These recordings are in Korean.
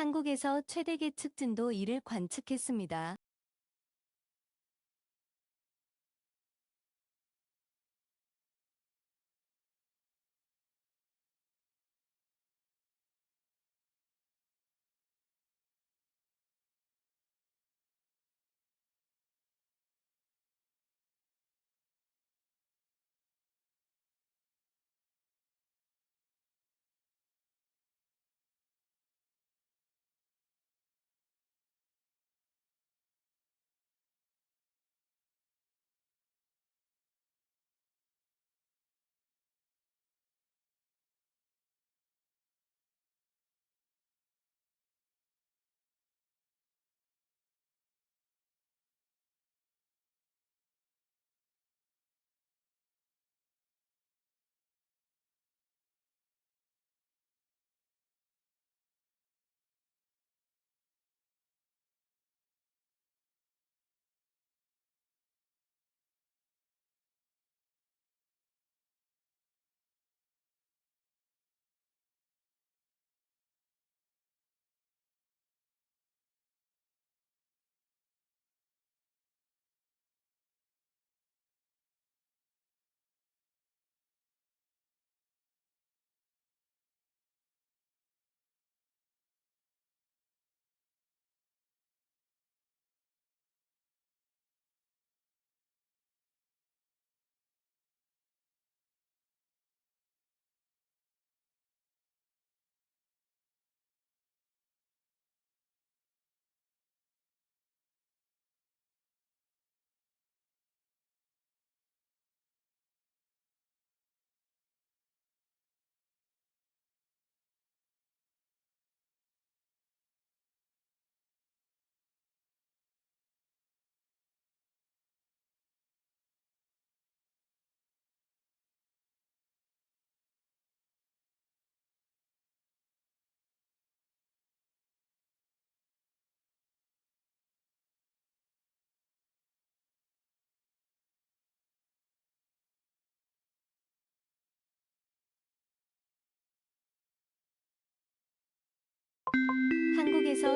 한국에서 최대 계측 진도 1을 관측했습니다.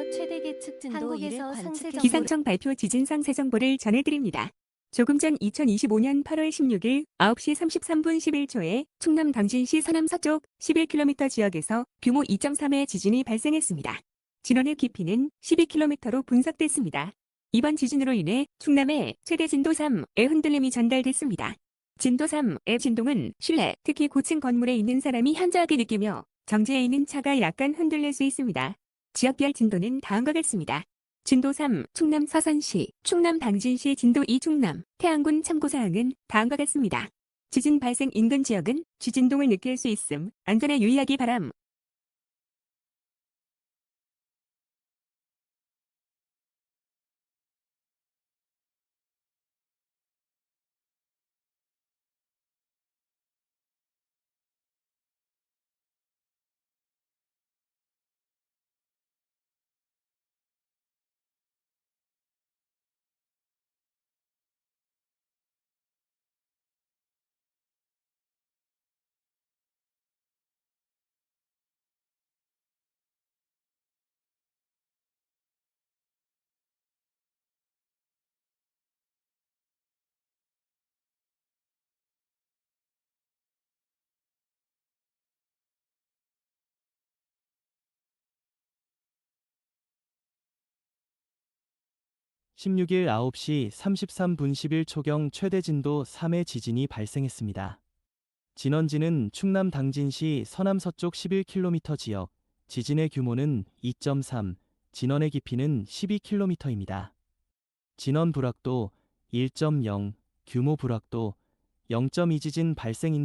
한국에서 최대 계측 진도 한국에서 1을 상세. 정보- 기상청 발표 지진 상세 정보를 전해드립니다. 조금 전 2025년 8월 16일 9시 33분 11초에 충남 당진시 서남 서쪽 11km 지역에서 규모 2.3의 지진이 발생했습니다. 진원의 깊이는 12km로 분석됐습니다. 이번 지진으로 인해 충남에 최대 진도 3의 흔들림이 전달됐습니다. 진도 3의 진동은 실내, 특히 고층 건물에 있는 사람이 현저하게 느끼며 정지해 있는 차가 약간 흔들릴 수 있습니다. 지역별 진도는 다음과 같습니다. 진도 3 충남 서산시, 충남 당진시 진도 2 충남, 태안군 참고사항은 다음과 같습니다. 지진 발생 인근 지역은 지진동을 느낄 수 있음, 안전에 유의하기 바람. (16일 9시 33분 11초경) 최대 진도 3의 지진이 발생했습니다. 진원지는 충남 당진시 서남 서쪽 11km 지역, 지진의 규모는 2.3, 진원의 깊이는 12km입니다. 진원 불확도 1.0, 규모 불확도 0.2 지진 발생 인근